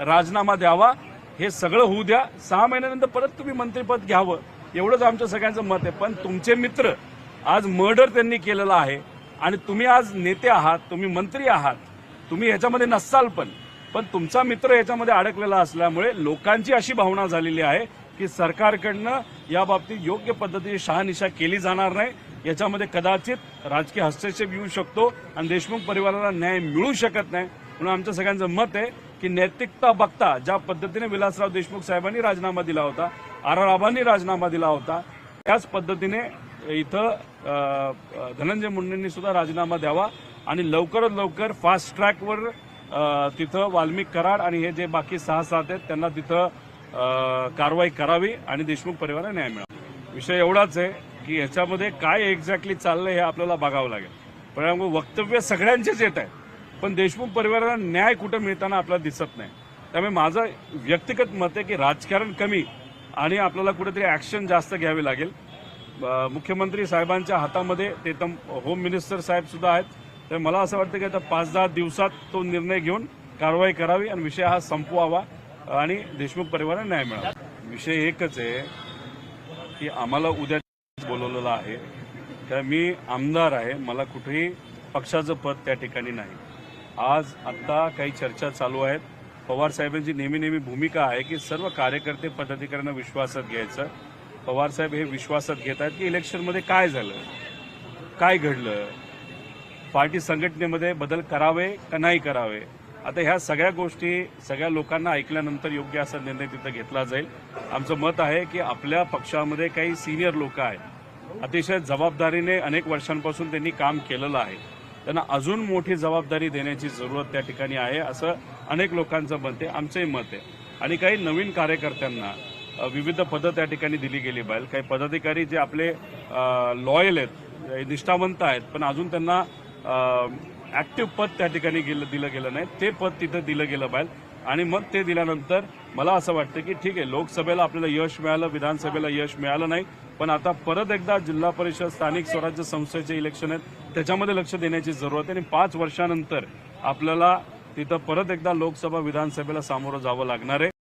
राजीनामा द्यावा हे सगळं होऊ द्या. सहा महिन्यानंतर परत तुम्ही मंत्रिपद घ्यावं. एवढंच आमच्या सगळ्यांचं मत आहे. पण तुमचे मित्र आज मर्डर त्यांनी केलेलं आहे. आणि तुम्ही आज नेते आहात तुम्ही मंत्री आहात. तुम्ही ह्याच्यामध्ये नसाल पण. पण तुमचा मित्र याच्यामध्ये अडकलेला असल्यामुळे लोकांची अशी भावना झालेली आहे की सरकारकडनं या बाबतीत योग्य पद्धतीने शहानिशा केली जाणार नाही. याच्यामध्ये कदाचित राजकीय हस्तक्षेप येऊ शकतो आणि देशमुख परिवाराला न्याय मिळू शकत नाही. म्हणून आमच्या सगळ्यांचं मत आहे की नैतिकता बघता ज्या पद्धतीने विलासराव देशमुख साहेबांनी राजीनामा दिला होता आर आर आबांनी राजीनामा दिला होता त्याच पद्धतीने इथं धनंजय मुंडेंनी सुद्धा राजीनामा द्यावा आणि लवकरात लवकर फास्ट ट्रॅकवर तिथं वाल्मिक कराड आणि हे जे बाकी सहा सात आहेत त्यांना तिथं कारवाई करावी आणि देशमुख परिवाराला न्याय मिळावा. विषय एवढाच आहे की ह्याच्यामध्ये काय एक्झॅक्टली चाललंय हे आपल्याला बघावं लागेल. पण वक्तव्य सगळ्यांचेच येत आहे पण देशमुख परिवाराला न्याय कुठं मिळताना आपल्याला दिसत नाही. त्यामुळे माझं व्यक्तिगत मत आहे की राजकारण कमी आणि आपल्याला कुठेतरी ॲक्शन जास्त घ्यावी लागेल. मुख्यमंत्री साहेबांच्या हातामध्ये ते तर होम मिनिस्टर साहेबसुद्धा आहेत. तर मला असं वाटतं की आता पाच दहा दिवसात तो निर्णय घेऊन कारवाई करावी आणि विषय हा संपवावा आणि देशमुख परिवाराला न्याय मिळावा. विषय एकच आहे की आम्हाला उद्या बोलवलेलं आहे. तर मी आमदार आहे. मला कुठेही पक्षाचं पद त्या ठिकाणी नाही. आज आत्ता काही चर्चा चालू आहेत. पवार साहेबांची नेहमी नेहमी भूमिका आहे की सर्व कार्यकर्ते पदाधिकाऱ्यांना विश्वासात घ्यायचं. पवार साहेब हे विश्वासात घेत आहेत की इलेक्शनमध्ये काय झालं? काय घडलं? पार्टी संघटनेमध्ये बदल करावे का नाही करावे? आता ह्या सगळ्या गोष्टी सगळ्या लोकांना ऐकल्यानंतर योग्य असा निर्णय तिथं घेतला जाईल. आमचं मत आहे की आपल्या पक्षामध्ये काही सिनियर लोक आहेत. अतिशय जबाबदारीने अनेक वर्षांपासून त्यांनी काम केलेलं आहे. त्यांना अजून मोठी जबाबदारी देण्याची जरूरत त्या ठिकाणी आहे असं अनेक लोकांचं मत आहे आमचंही मत आहे. आणि काही नवीन कार्यकर्त्यांना विविध पदं त्या ठिकाणी दिली गेली पाहिजे काही पदाधिकारी जे आपले लॉयल आहेत निष्ठावंत आहेत पण अजून त्यांना ॲक्टिव्ह पद त्या ठिकाणी गेलं दिलं गेलं नाही. ते पद तिथं दिलं गेलं पाहिजे. आणि मग ते दिल्यानंतर मला असं वाटतं की ठीक आहे लोकसभेला आपल्याला यश मिळालं विधानसभेला यश मिळालं नाही. पण आता परत एकदा जिल्हा परिषद स्थानिक स्वराज्य संस्थेचे इलेक्शन आहेत. त्याच्यामध्ये लक्ष देण्याची जरूरत आहे. आणि पाच वर्षानंतर आपल्याला तिथं परत एकदा लोकसभा विधानसभेला सामोरं जावं लागणार आहे.